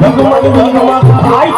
ભગવાન ભગવાન આઈ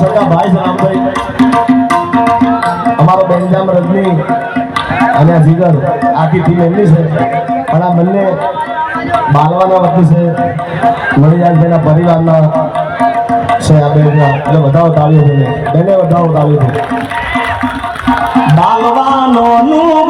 સગા ભાઈ સલામભાઈ અમારો બેનજામ રજની અને જીગર, આખી ટીમ એમની છે. પણ આ બંને બાલવાના વતી છે. મણિરાજભાઈના પરિવારના છે આ બેનના એટલે વધારો તાળીઓ બેને બેને વધારો તાળીઓ બાલવાનો નું